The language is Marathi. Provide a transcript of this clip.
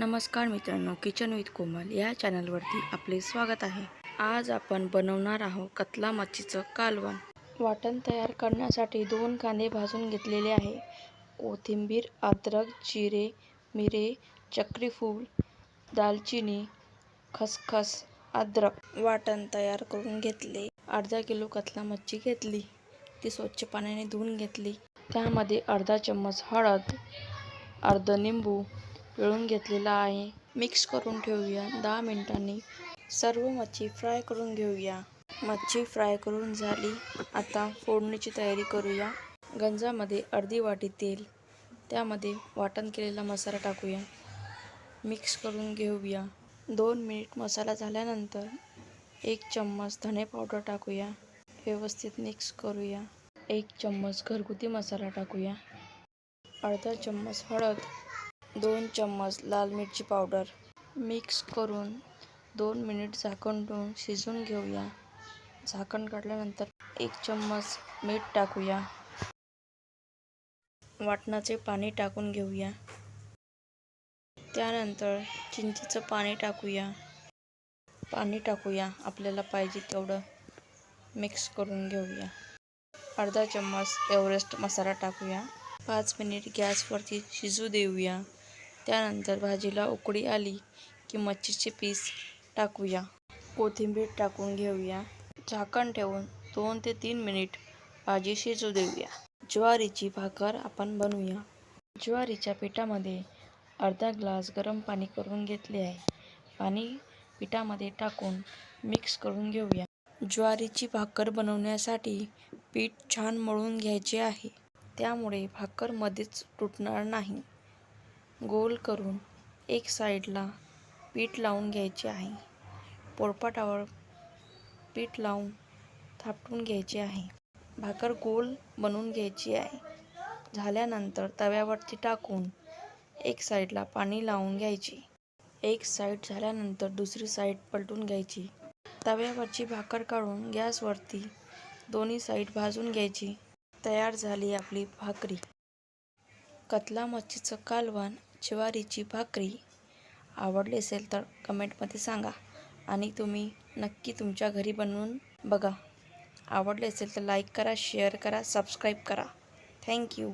नमस्कार मित्रांनो किचन विथ कोमल या चॅनलवरती आपले स्वागत आहे. आज आपण बनवणार आहोत कतला मच्छीचं कालवण. वाटण तयार करण्यासाठी दोन कांदे भाजून घेतलेले आहे. कोथिंबीर अद्रक जिरे मिरे चक्रीफूल दालचिनी खसखस अद्रक वाटण तयार करून घेतले. अर्धा किलो कतला मच्छी घेतली. ती स्वच्छ पाण्याने धुवून घेतली. त्यामध्ये अर्धा चम्मच हळद अर्ध निंबू पिळून घेतलेला आहे. मिक्स करून ठेवूया दहा मिनटांनी. सर्व मच्छी फ्राय करून घेऊया. मच्छी फ्राय करून झाली. आता फोडणीची तयारी करूया. गंजामध्ये अर्धी वाटी तेल. त्यामध्ये वाटण केलेला मसाला टाकूया. मिक्स करून घेऊया. दोन मिनिट मसाला झाल्यानंतर एक चम्मच धणे पावडर टाकूया. व्यवस्थित मिक्स करूया. एक चम्मच घरगुती मसाला टाकूया. अर्धा चम्मच हळद. दोन चम्मच लाल मिरची पावडर. मिक्स करून दोन मिनिट झाकण ठेवून शिजून घेऊया. झाकण काढल्यानंतर एक चम्मच मीठ टाकूया. वाटणाचे पाणी टाकून घेऊया. त्यानंतर चिंचेचं पाणी टाकूया. पाणी टाकूया आपल्याला पाहिजे तेवढं. मिक्स करून घेऊया. अर्धा चम्मच एव्हरेस्ट मसाला टाकूया. पाच मिनिट गॅसवरती शिजू देऊया. त्यानंतर भाजीला उकळी आली की मच्छीचे पीस टाकूया. कोथिंबीर टाकून घेऊया. झाकण ठेवून दोन ते तीन मिनिट भाजी शिजू देऊया. ज्वारीची भाकर आपण बनवूया. ज्वारीच्या पिठामध्ये अर्धा ग्लास गरम पाणी करून घेतले आहे. पाणी पिठामध्ये टाकून मिक्स करून घेऊया. ज्वारीची भाकर बनवण्यासाठी पीठ छान मळून घ्यायचे आहे. त्यामुळे भाकर मध्येच तुटणार नाही. गोल करून एक साईडला पीठ लावून घ्यायचे आहे. पोळपाटावर पीठ लावून थापटून घ्यायचे आहे. भाकर गोल बनवून घ्यायची आहे. झाल्यानंतर तव्यावरती टाकून एक साईडला पाणी लावून घ्यायची. एक साईड झाल्यानंतर दुसरी साईड पलटून घ्यायची. तव्यावरची भाकर काढून गॅसवरती दोन्ही साईड भाजून घ्यायची. तयार झाली आपली भाकरी. कतला मच्छीचं कालवण ज्वारीची भाकरी आवडली असेल तर कमेंटमध्ये सांगा. आणि तुम्ही नक्की तुमच्या घरी बनवून बघा. आवडले असेल तर लाईक करा शेअर करा सबस्क्राईब करा. थँक्यू